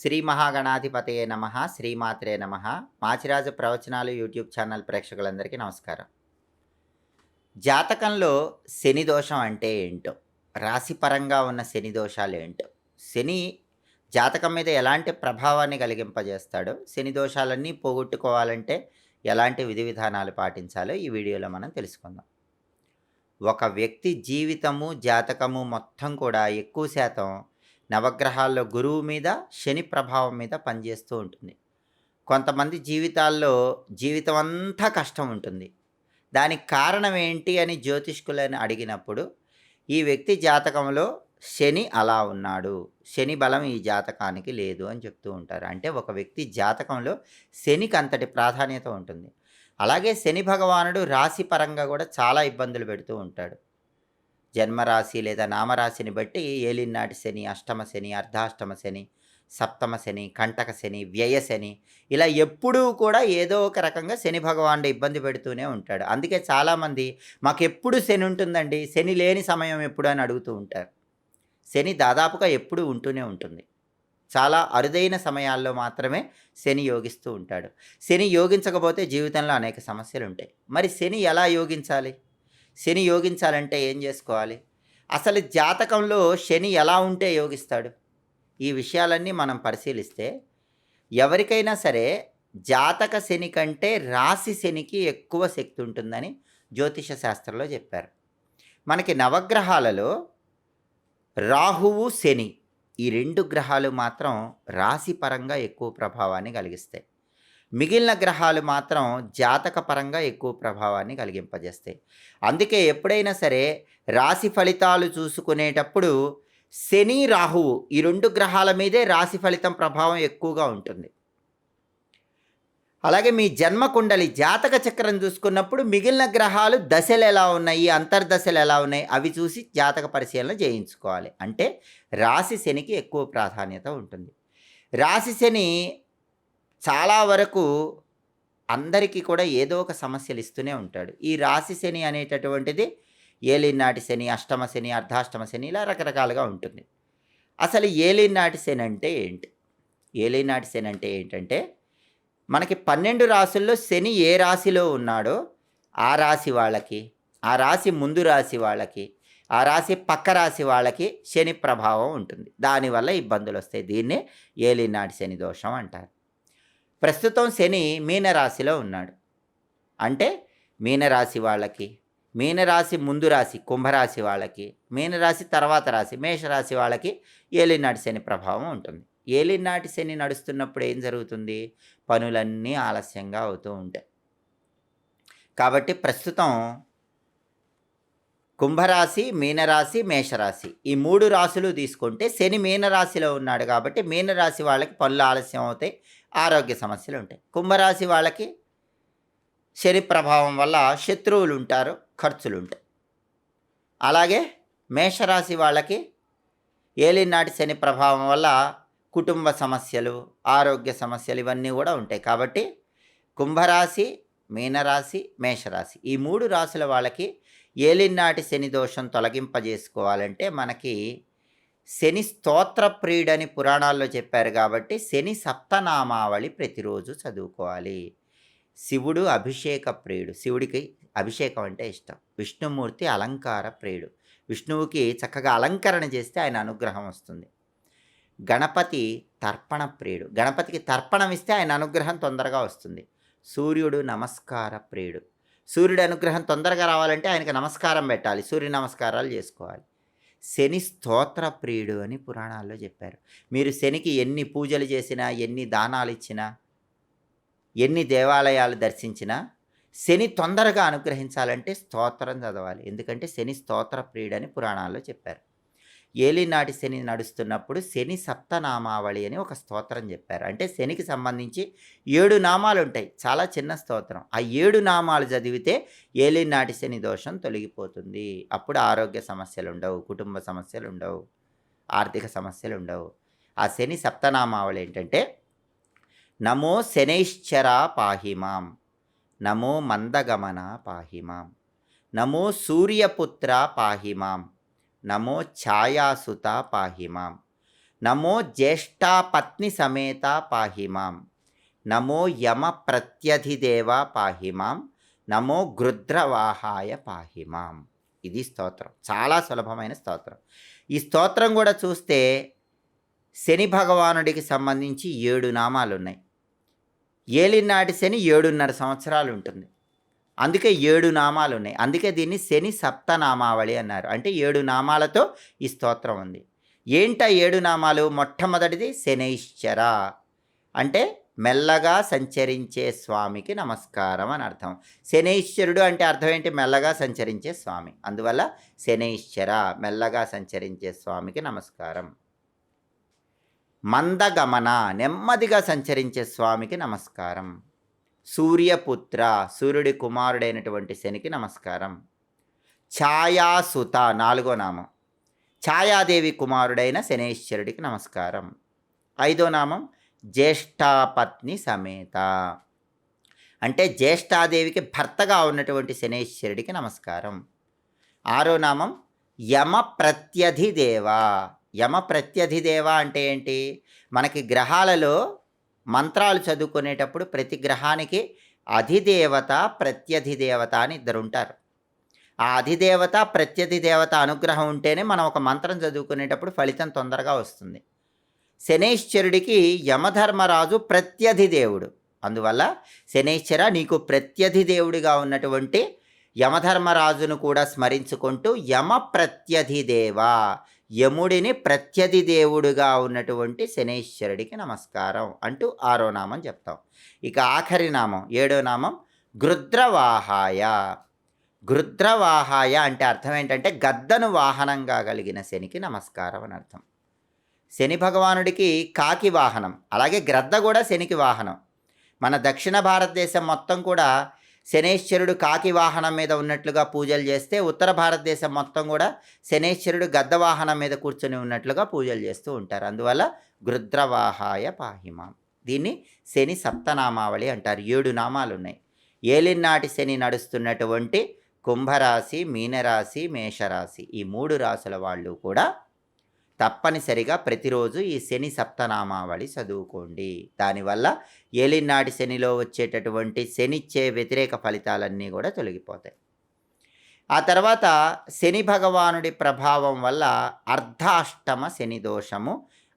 శ్రీ మహాగణాధిపతయే నమ శ్రీమాత్రే నమ. మాచిరాజు ప్రవచనాలు యూట్యూబ్ ఛానల్ ప్రేక్షకులందరికీ నమస్కారం. జాతకంలో శని దోషం అంటే ఏంటో రాశిపరంగా ఉన్న శని దోషాలు ఏంటో శని జాతకం మీద ఎలాంటి ప్రభావాన్ని కలిగింపజేస్తాడో శని దోషాలన్నీ పోగొట్టుకోవాలంటే ఎలాంటి విధి విధానాలు పాటించాలో ఈ వీడియోలో మనం తెలుసుకుందాం. ఒక వ్యక్తి జీవితము జాతకము మొత్తం కూడా ఎక్కువ శాతం నవగ్రహాల్లో గురువు మీద శని ప్రభావం మీద పనిచేస్తూ ఉంటుంది. కొంతమంది జీవితాల్లో జీవితం అంతా కష్టం ఉంటుంది. దానికి కారణం ఏంటి అని జ్యోతిష్కులని అడిగినప్పుడు ఈ వ్యక్తి జాతకంలో శని అలా ఉన్నాడు శని బలం ఈ జాతకానికి లేదు అని చెప్తూ ఉంటారు. అంటే ఒక వ్యక్తి జాతకంలో శనికి అంతటి ప్రాధాన్యత ఉంటుంది. అలాగే శని భగవానుడు రాశి పరంగా కూడా చాలా ఇబ్బందులు పెడుతూ ఉంటాడు. జన్మరాశి లేదా నామరాశిని బట్టి ఏలినాటి శని అష్టమ శని అర్ధాష్టమ శని సప్తమ శని కంటక శని వ్యయ శని ఇలా ఎప్పుడూ కూడా ఏదో ఒక రకంగా శని భగవానుడు ఇబ్బంది పెడుతూనే ఉంటాడు. అందుకే చాలామంది మాకు ఎప్పుడు శని ఉంటుందండి? శని లేని సమయం ఎప్పుడు అని అడుగుతూ ఉంటారు. శని దాదాపుగా ఎప్పుడూ ఉంటూనే ఉంటుంది. చాలా అరుదైన సమయాల్లో మాత్రమే శని యోగిస్తూ ఉంటాడు. శని యోగించకపోతే జీవితంలో అనేక సమస్యలు ఉంటాయి మరి శని ఎలా యోగించాలి? శని యోగించాలంటే ఏం చేసుకోవాలి? అసలు జాతకంలో శని ఎలా ఉంటే యోగిస్తాడు? ఈ విషయాలన్నీ మనం పరిశీలిస్తే ఎవరికైనా సరే జాతక శని కంటే రాశి శనికి ఎక్కువ శక్తి ఉంటుందని జ్యోతిష శాస్త్రంలో చెప్పారు. మనకి నవగ్రహాలలో రాహువు శని ఈ రెండు గ్రహాలు మాత్రం రాశి పరంగా ఎక్కువ ప్రభావాన్ని కలిగిస్తాయి. మిగిలిన గ్రహాలు మాత్రం జాతకపరంగా ఎక్కువ ప్రభావాన్ని కలిగింపజేస్తాయి. అందుకే ఎప్పుడైనా సరే రాశి ఫలితాలు చూసుకునేటప్పుడు శని రాహువు ఈ రెండు గ్రహాల మీదే రాశి ఫలితం ప్రభావం ఎక్కువగా ఉంటుంది. అలాగే మీ జన్మ కుండలి జాతక చక్రం చూసుకున్నప్పుడు మిగిలిన గ్రహాలు దశలు ఎలా ఉన్నాయి అంతర్దశలు ఎలా ఉన్నాయి అవి చూసి జాతక పరిశీలన చేయించుకోవాలి. అంటే రాశి శనికి ఎక్కువ ప్రాధాన్యత ఉంటుంది. రాశి శని చాలా వరకు అందరికీ కూడా ఏదో ఒక సమస్యలు ఇస్తూనే ఉంటాడు. ఈ రాశి శని అనేటటువంటిది ఏలినాటి శని అష్టమ శని అర్ధాష్టమ శని ఇలా రకరకాలుగా ఉంటుంది. అసలు ఏలినాటి శని అంటే ఏంటి? ఏలినాటి శని అంటే ఏంటంటే మనకి పన్నెండు రాసుల్లో శని ఏ రాశిలో ఉన్నాడో ఆ రాశి వాళ్ళకి ఆ రాశి ముందు రాశి వాళ్ళకి ఆ రాశి పక్క రాశి వాళ్ళకి శని ప్రభావం ఉంటుంది. దానివల్ల ఇబ్బందులు వస్తాయి దీన్నే ఏలినాటి శని దోషం అంటారు. ప్రస్తుతం శని మీనరాశిలో ఉన్నాడు. అంటే మీనరాశి వాళ్ళకి మీనరాశి ముందు రాశి కుంభరాశి వాళ్ళకి మీనరాశి తర్వాత రాశి మేషరాశి వాళ్ళకి ఏలినాటి శని ప్రభావం ఉంటుంది. ఏలినాటి శని నడుస్తున్నప్పుడు ఏం జరుగుతుంది? పనులన్నీ ఆలస్యంగా అవుతూ ఉంటాయి. కాబట్టి ప్రస్తుతం కుంభరాశి మీనరాశి మేషరాశి. ఈ మూడు రాశులు తీసుకుంటే శని మీనరాశిలో ఉన్నాడు కాబట్టి మీనరాశి వాళ్ళకి పనులు ఆలస్యం అవుతాయి ఆరోగ్య సమస్యలు ఉంటాయి. కుంభరాశి వాళ్ళకి శని ప్రభావం వల్ల శత్రువులు ఉంటారు ఖర్చులు ఉంటాయి. అలాగే మేషరాశి వాళ్ళకి ఏలినాటి శని ప్రభావం వల్ల కుటుంబ సమస్యలు ఆరోగ్య సమస్యలు ఇవన్నీ కూడా ఉంటాయి. కాబట్టి కుంభరాశి మీనరాశి మేషరాశి ఈ మూడు రాశుల వాళ్ళకి ఏలినాటి శని దోషం తొలగింపజేసుకోవాలంటే మనకి శని స్తోత్ర ప్రియుడని పురాణాల్లో చెప్పారు కాబట్టి శని సప్తనామావళి ప్రతిరోజు చదువుకోవాలి. శివుడు అభిషేక ప్రియుడు. శివుడికి అభిషేకం అంటే ఇష్టం. విష్ణుమూర్తి అలంకార ప్రియుడు. విష్ణువుకి చక్కగా అలంకరణ చేస్తే ఆయన అనుగ్రహం వస్తుంది. గణపతి తర్పణ ప్రియుడు. గణపతికి తర్పణం ఇస్తే ఆయన అనుగ్రహం తొందరగా వస్తుంది. సూర్యుడు నమస్కార ప్రియుడు. సూర్యుడి అనుగ్రహం తొందరగా రావాలంటే ఆయనకి నమస్కారం పెట్టాలి. సూర్య నమస్కారాలు చేసుకోవాలి. శని స్తోత్ర ప్రియుడు అని పురాణాల్లో చెప్పారు. మీరు శనికి ఎన్ని పూజలు చేసినా ఎన్ని దానాలు ఇచ్చినా ఎన్ని దేవాలయాలు దర్శించినా శని తొందరగా అనుగ్రహించాలంటే స్తోత్రం చదవాలి. ఎందుకంటే శని స్తోత్ర ప్రియుడు అని పురాణాల్లో చెప్పారు. ఏలినాటి శని నడుస్తున్నప్పుడు శని సప్తనామావళి అని ఒక స్తోత్రం చెప్పారు. అంటే శనికి సంబంధించి ఏడు నామాలు ఉంటాయి చాలా చిన్న స్తోత్రం. ఆ ఏడు నామాలు చదివితే ఏలినాటి శని దోషం తొలగిపోతుంది. అప్పుడు ఆరోగ్య సమస్యలు ఉండవు కుటుంబ సమస్యలు ఉండవు ఆర్థిక సమస్యలు ఉండవు ఆ శని సప్తనామావళి ఏంటంటే నమో శనైశ్చర పాహిమాం నమో మందగమన పాహిమాం నమో సూర్యపుత్ర పాహిమాం నమో ఛాయాసుత పాహిమాం నమో జ్యేష్ఠాపత్ని సమేత పాహిమాం నమో యమ ప్రత్యధిదేవ పాహిమాం నమో గృద్రవాహాయ పాహిమాం ఇది స్తోత్రం. చాలా సులభమైన స్తోత్రం. ఈ స్తోత్రం కూడా చూస్తే శని భగవానుడికి సంబంధించి ఏడు నామాలు ఉన్నాయి ఏలినాటి శని ఏడున్నర సంవత్సరాలు ఉంటుంది. అందుకే ఏడు నామాలు ఉన్నాయి. అందుకే దీన్ని శని సప్తనామావళి అన్నారు. అంటే ఏడు నామాలతో ఈ స్తోత్రం ఉంది. ఏంట ఏడు నామాలు? మొట్టమొదటిది శనైశ్చర. అంటే మెల్లగా సంచరించే స్వామికి నమస్కారం అని అర్థం. శనైశ్వరుడు అంటే అర్థం ఏంటి? మెల్లగా సంచరించే స్వామి. అందువల్ల శనైశ్వర మెల్లగా సంచరించే స్వామికి నమస్కారం. మందగమన నెమ్మదిగా సంచరించే స్వామికి నమస్కారం. సూర్యపుత్ర సూర్యుడి కుమారుడైనటువంటి శనికి నమస్కారం. ఛాయాసుత నాలుగో నామం. ఛాయాదేవి కుమారుడైన శనేశ్వరుడికి నమస్కారం. ఐదో నామం జ్యేష్ఠాపత్ని సమేత. అంటే జ్యేష్ఠాదేవికి భర్తగా ఉన్నటువంటి శనేశ్వరుడికి నమస్కారం. ఆరో నామం యమ ప్రత్యధిదేవ. యమ ప్రత్యధిదేవ అంటే ఏంటి? మనకి గ్రహాలలో మంత్రాలు చదువుకునేటప్పుడు ప్రతి గ్రహానికి అధిదేవత ప్రత్యధిదేవత అని ఇద్దరు ఉంటారు. ఆ అధిదేవత ప్రత్యధిదేవత అనుగ్రహం ఉంటేనే మనం ఒక మంత్రం చదువుకునేటప్పుడు ఫలితం తొందరగా వస్తుంది. శనేశ్వరుడికి యమధర్మరాజు ప్రత్యధిదేవుడు. అందువల్ల శనేశ్వర నీకు ప్రత్యధిదేవుడిగా ఉన్నటువంటి యమధర్మరాజును కూడా స్మరించుకుంటూ యమ ప్రత్యధిదేవ యముడిని ప్రత్యధి దేవుడుగా ఉన్నటువంటి శనేశ్వరుడికి నమస్కారం అంటూ ఆరో నామం చెప్తాం. ఇక ఆఖరి నామం ఏడో నామం గృద్రవాహాయ గృద్రవాహాయ అంటే అర్థం ఏంటంటే గద్దను వాహనంగా కలిగిన శనికి నమస్కారం అని అర్థం. శని భగవానుడికి కాకి వాహనం అలాగే గ్రద్ద కూడా శనికి వాహనం. మన దక్షిణ భారతదేశం మొత్తం కూడా శనేశ్వరుడు కాకి వాహనం మీద ఉన్నట్లుగా పూజలు చేస్తే ఉత్తర భారతదేశం మొత్తం కూడా శనేశ్వరుడు గద్ద వాహనం మీద కూర్చొని ఉన్నట్లుగా పూజలు చేస్తూ ఉంటారు. అందువల్ల గృద్రవాహాయ పాహిమాం. దీన్ని శని సప్తనామావళి అంటారు. ఏడు నామాలు ఉన్నాయి ఏలినాటి శని నడుస్తున్నటువంటి కుంభరాశి మీనరాశి మేషరాశి ఈ మూడు రాశుల వాళ్ళు కూడా తప్పనిసరిగా ప్రతిరోజు ఈ శని సప్తనామావళి చదువుకోండి. దానివల్ల ఏలినాటి శనిలో వచ్చేటటువంటి శనిచ్చే వ్యతిరేక ఫలితాలన్నీ కూడా తొలగిపోతాయి. ఆ తర్వాత శని భగవానుడి ప్రభావం వల్ల అర్ధాష్టమ శని దోషము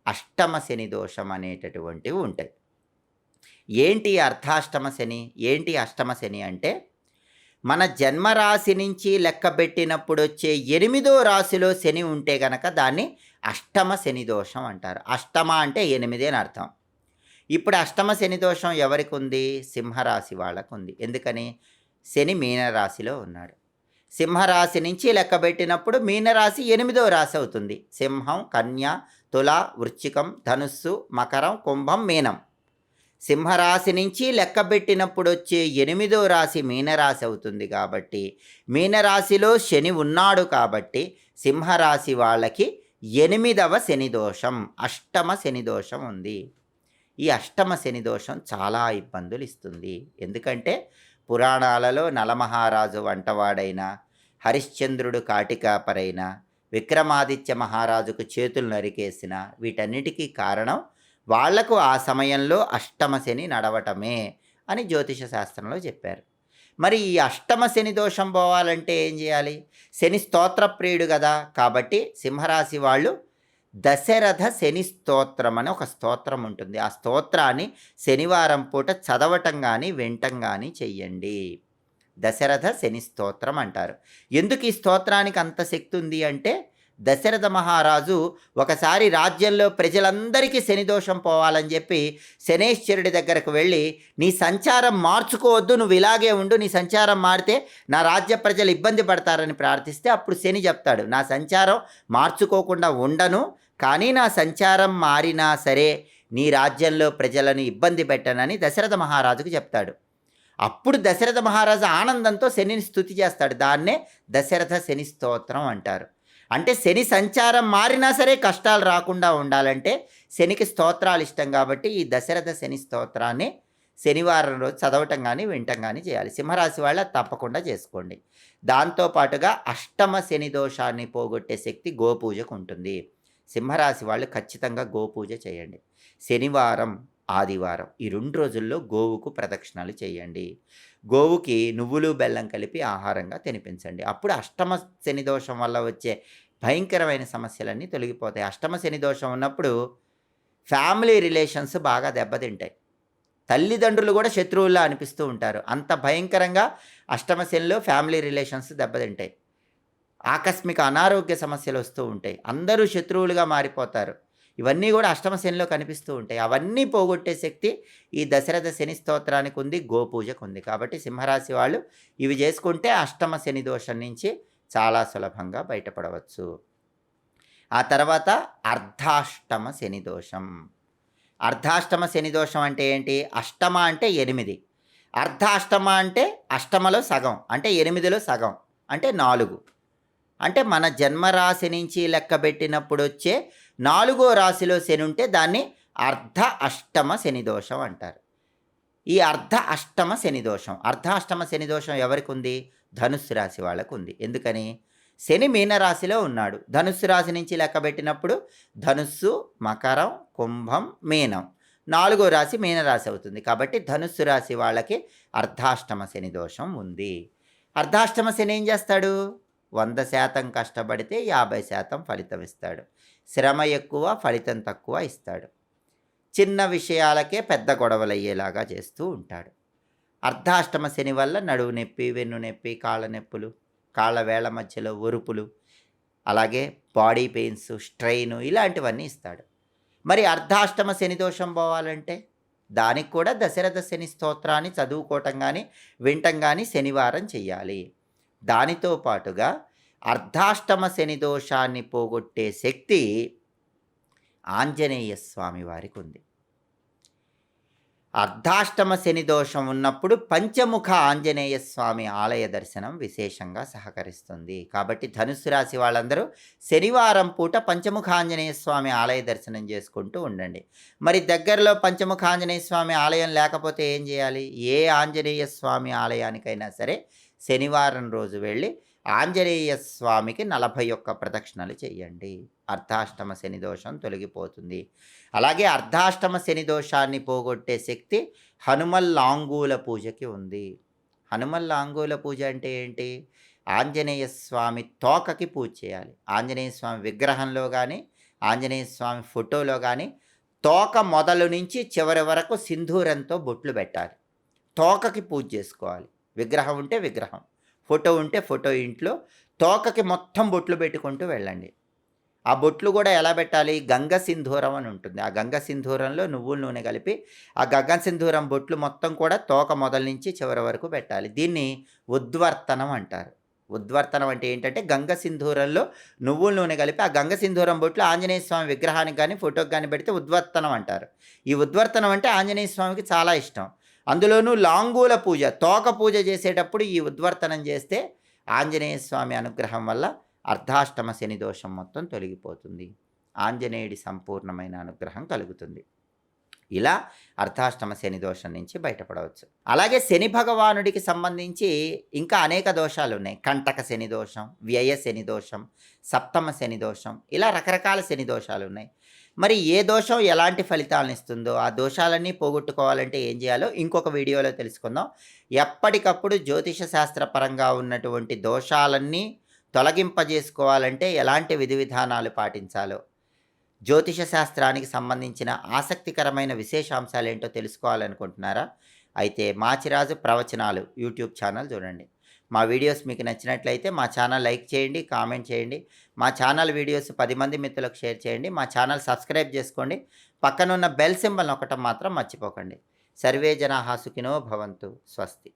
అష్టమ శని దోషం అనేటటువంటివి ఉంటాయి. ఏంటి అర్ధాష్టమ శని? ఏంటి అష్టమ శని అంటే మన జన్మరాశి నుంచి లెక్కబెట్టినప్పుడు వచ్చే ఎనిమిదో రాశిలో శని ఉంటే గనక దాన్ని అష్టమ శని దోషం అంటారు. అష్టమ అంటే ఎనిమిది అని అర్థం. ఇప్పుడు అష్టమ శని దోషం ఎవరికి ఉంది? సింహరాశి వాళ్ళకు ఉంది. ఎందుకని? శని మీనరాశిలో ఉన్నాడు. సింహరాశి నుంచి లెక్కబెట్టినప్పుడు మీనరాశి ఎనిమిదో రాశి అవుతుంది. సింహం కన్య తుల వృచ్చికం ధనుస్సు మకరం కుంభం మీనం. సింహరాశి నుంచి లెక్కబెట్టినప్పుడు వచ్చే ఎనిమిదో రాశి మీనరాశి అవుతుంది కాబట్టి మీనరాశిలో శని ఉన్నాడు కాబట్టి సింహరాశి వాళ్ళకి ఎనిమిదవ శని దోషం అష్టమ శని దోషం ఉంది. ఈ అష్టమ శని దోషం చాలా ఇబ్బందులు ఇస్తుంది. ఎందుకంటే పురాణాలలో నలమహారాజు వంటవాడైన హరిశ్చంద్రుడు కాటికాపరైన విక్రమాదిత్య మహారాజుకు చేతులు నరికేసిన వీటన్నిటికీ కారణం వాళ్ళకు ఆ సమయంలో అష్టమ శని నడవటమే అని జ్యోతిష శాస్త్రంలో చెప్పారు. మరి ఈ అష్టమ శని దోషం పోవాలంటే ఏం చేయాలి? శని స్తోత్ర ప్రియుడు కదా కాబట్టి సింహరాశి వాళ్ళు దశరథ శని స్తోత్రం అని ఒక స్తోత్రం ఉంటుంది. ఆ స్తోత్రాన్ని శనివారం పూట చదవటం కానీ వినటం కానీ చెయ్యండి. దశరథ శని స్తోత్రం అంటారు. ఎందుకు ఈ స్తోత్రానికి అంత శక్తి ఉంది అంటే దశరథ మహారాజు ఒకసారి రాజ్యంలో ప్రజలందరికీ శనిదోషం పోవాలని చెప్పి శనేశ్వరుడి దగ్గరకు వెళ్ళి నీ సంచారం మార్చుకోవద్దు నువ్వు ఇలాగే ఉండు నీ సంచారం మారితే నా రాజ్య ప్రజలు ఇబ్బంది పడతారని ప్రార్థిస్తే అప్పుడు శని చెప్తాడు నా సంచారం మార్చుకోకుండా ఉండను కానీ నా సంచారం మారినా సరే నీ రాజ్యంలో ప్రజలను ఇబ్బంది పెట్టనని దశరథ మహారాజుకు చెప్తాడు. అప్పుడు దశరథ మహారాజు ఆనందంతో శనిని స్థుతి చేస్తాడు దాన్నే దశరథ శని స్తోత్రం అంటారు. అంటే శని సంచారం మారినా సరే కష్టాలు రాకుండా ఉండాలంటే శనికి స్తోత్రాలు ఇష్టం కాబట్టి ఈ దశరథ శని స్తోత్రాన్ని శనివారం రోజు చదవటం కానీ వినటం కానీ చేయాలి. సింహరాశి వాళ్ళ తప్పకుండా చేసుకోండి. దాంతోపాటుగా అష్టమ శని దోషాన్ని పోగొట్టే శక్తి గోపూజకు ఉంటుంది. సింహరాశి వాళ్ళు ఖచ్చితంగా గోపూజ చేయండి. శనివారం ఆదివారం. ఈ రెండు రోజుల్లో గోవుకు ప్రదక్షిణలు చేయండి. గోవుకి నువ్వులు బెల్లం కలిపి ఆహారంగా తినిపించండి. అప్పుడు అష్టమ శని దోషం వల్ల వచ్చే భయంకరమైన సమస్యలన్నీ తొలగిపోతాయి. అష్టమ శని దోషం ఉన్నప్పుడు ఫ్యామిలీ రిలేషన్స్ బాగా దెబ్బతింటాయి. తల్లిదండ్రులు కూడా శత్రువుల్లా అనిపిస్తూ ఉంటారు. అంత భయంకరంగా అష్టమ శనిలో ఫ్యామిలీ రిలేషన్స్ దెబ్బతింటాయి. ఆకస్మిక అనారోగ్య సమస్యలు వస్తూ ఉంటాయి. అందరూ శత్రువులుగా మారిపోతారు. ఇవన్నీ కూడా అష్టమ శనిలో కనిపిస్తూ ఉంటాయి. అవన్నీ పోగొట్టే శక్తి ఈ దశరథ శని స్తోత్రానికి ఉంది గోపూజకు ఉంది. కాబట్టి సింహరాశి వాళ్ళు ఇవి చేసుకుంటే అష్టమ శని దోషం నుంచి చాలా సులభంగా బయటపడవచ్చు. ఆ తర్వాత అర్ధాష్టమ శని దోషం. అర్ధాష్టమ శని దోషం అంటే ఏంటి? అష్టమ అంటే ఎనిమిది. అర్ధాష్టమ అంటే అష్టమలో సగం అంటే ఎనిమిదిలో సగం అంటే నాలుగు. అంటే మన జన్మరాశి నుంచి లెక్కబెట్టినప్పుడు వచ్చే నాలుగో రాశిలో శని ఉంటే దాన్ని అర్ధ అష్టమ శని దోషం అంటారు. ఈ అర్ధ అష్టమ శని దోషం. అర్ధ అష్టమ శని దోషం ఎవరికి ఉంది? ధనుస్సు రాశి వాళ్ళకు ఉంది. ఎందుకని? శని మీనరాశిలో ఉన్నాడు. ధనుస్సు రాశి నుంచి లెక్కబెట్టినప్పుడు ధనుస్సు మకరం కుంభం మీనం నాలుగో రాశి మీనరాశి అవుతుంది. కాబట్టి ధనుస్సు రాశి వాళ్ళకి అర్ధాష్టమ శని దోషం ఉంది. అర్ధాష్టమ శని ఏం చేస్తాడు? వంద శాతం కష్టపడితే యాభై శాతం ఫలితం ఇస్తాడు. శ్రమ ఎక్కువ ఫలితం తక్కువ ఇస్తాడు. చిన్న విషయాలకే పెద్ద గొడవలు అయ్యేలాగా చేస్తూ ఉంటాడు. అర్ధాష్టమ శని వల్ల నడువు నొప్పి వెన్ను నొప్పి కాళ్ళ నొప్పులు కాళ్ళ వేళ మధ్యలో ఒరుపులు అలాగే బాడీ పెయిన్స్ స్ట్రెయిన్ ఇలాంటివన్నీ ఇస్తాడు. మరి అర్ధాష్టమ శని దోషం పోవాలంటే దానికి కూడా దశరథ శని స్తోత్రాన్ని చదువుకోవటం కానీ వినటం కానీ శనివారం చెయ్యాలి. దానితో పాటుగా అర్ధాష్టమ శని దోషాన్ని పోగొట్టే శక్తి ఆంజనేయ స్వామి వారికి ఉంది. అర్ధాష్టమ శని దోషం ఉన్నప్పుడు పంచముఖ ఆంజనేయ స్వామి ఆలయ దర్శనం విశేషంగా సహకరిస్తుంది. కాబట్టి ధనుసు రాశి వాళ్ళందరూ శనివారం పూట పంచముఖ ఆంజనేయ స్వామి ఆలయ దర్శనం చేసుకుంటూ ఉండండి. మరి దగ్గరలో పంచముఖ ఆంజనేయ స్వామి ఆలయం లేకపోతే ఏం చేయాలి? ఏ ఆంజనేయ స్వామి ఆలయానికైనా సరే శనివారం రోజు వెళ్ళి ఆంజనేయ స్వామికి నలభై ఒక్క ప్రదక్షిణలు చేయండి. అర్ధాష్టమ శని దోషం తొలగిపోతుంది. అలాగే అర్ధాష్టమ శని దోషాన్ని పోగొట్టే శక్తి హనుమల్లాంగూల పూజకి ఉంది. హనుమల్లాంగూల పూజ అంటే ఏంటి? ఆంజనేయ స్వామి తోకకి పూజ చేయాలి. ఆంజనేయ స్వామి విగ్రహంలో కానీ ఆంజనేయ స్వామి ఫోటోలో కానీ తోక మొదలు నుంచి చివరి వరకు సింధూరంతో బొట్లు పెట్టాలి. తోకకి పూజ చేసుకోవాలి. విగ్రహం ఉంటే విగ్రహం. ఫోటో ఉంటే ఫోటో ఇంట్లో తోకకి మొత్తం బొట్లు పెట్టుకుంటూ వెళ్ళండి. ఆ బొట్లు కూడా ఎలా పెట్టాలి? గంగ సింధూరం అని ఉంటుంది. ఆ గంగ సింధూరంలో నువ్వుల నూనె కలిపి ఆ గంగ సింధూరం బొట్లు మొత్తం కూడా తోక మొదల నుంచి చివరి వరకు పెట్టాలి. దీన్ని ఉద్వర్తనం అంటారు. ఉద్వర్తనం అంటే ఏంటంటే గంగ సింధూరంలో నువ్వుల నూనె కలిపి ఆ గంగ సింధూరం బొట్లు ఆంజనేయ స్వామి విగ్రహానికి కానీ ఫోటోకి కానీ పెడితే ఉద్వర్తనం అంటారు. ఈ ఉద్వర్తనం అంటే ఆంజనేయ స్వామికి చాలా ఇష్టం. అందులోనూ లాంగూల పూజ తోక పూజ చేసేటప్పుడు ఈ ఉద్వర్తనం చేస్తే ఆంజనేయ స్వామి అనుగ్రహం వల్ల అర్ధాష్టమ శని దోషం మొత్తం తొలగిపోతుంది. ఆంజనేయుడి సంపూర్ణమైన అనుగ్రహం కలుగుతుంది. ఇలా అర్ధాష్టమ శని దోషం నుంచి బయటపడవచ్చు. అలాగే శని భగవానుడికి సంబంధించి ఇంకా అనేక దోషాలు ఉన్నాయి. కంటక శని దోషం వ్యయ శని దోషం సప్తమ శని దోషం ఇలా రకరకాల శని దోషాలు ఉన్నాయి. మరి ఏ దోషం ఎలాంటి ఫలితాలను ఇస్తుందో ఆ దోషాలన్నీ పోగొట్టుకోవాలంటే ఏం చేయాలో ఇంకొక వీడియోలో తెలుసుకుందాం. ఎప్పటికప్పుడు జ్యోతిష శాస్త్రపరంగా ఉన్నటువంటి దోషాలన్నీ తొలగింపజేసుకోవాలంటే ఎలాంటి విధి విధానాలు పాటించాలో జ్యోతిష శాస్త్రానికి సంబంధించిన ఆసక్తికరమైన విశేషాంశాలు ఏంటో తెలుసుకోవాలనుకుంటున్నారా? అయితే మాచిరాజు ప్రవచనాలు యూట్యూబ్ ఛానల్ చూడండి. మా వీడియోస్ మీకు నచ్చినట్లయితే మా ఛానల్ లైక్ చేయండి కామెంట్ చేయండి. మా ఛానల్ వీడియోస్ పది మంది మిత్రులకు షేర్ చేయండి. మా ఛానల్ సబ్స్క్రైబ్ చేసుకోండి. పక్కనున్న బెల్ సింబల్ ఒకటం మాత్రం మర్చిపోకండి. సర్వే జనా భవంతు. స్వస్తి.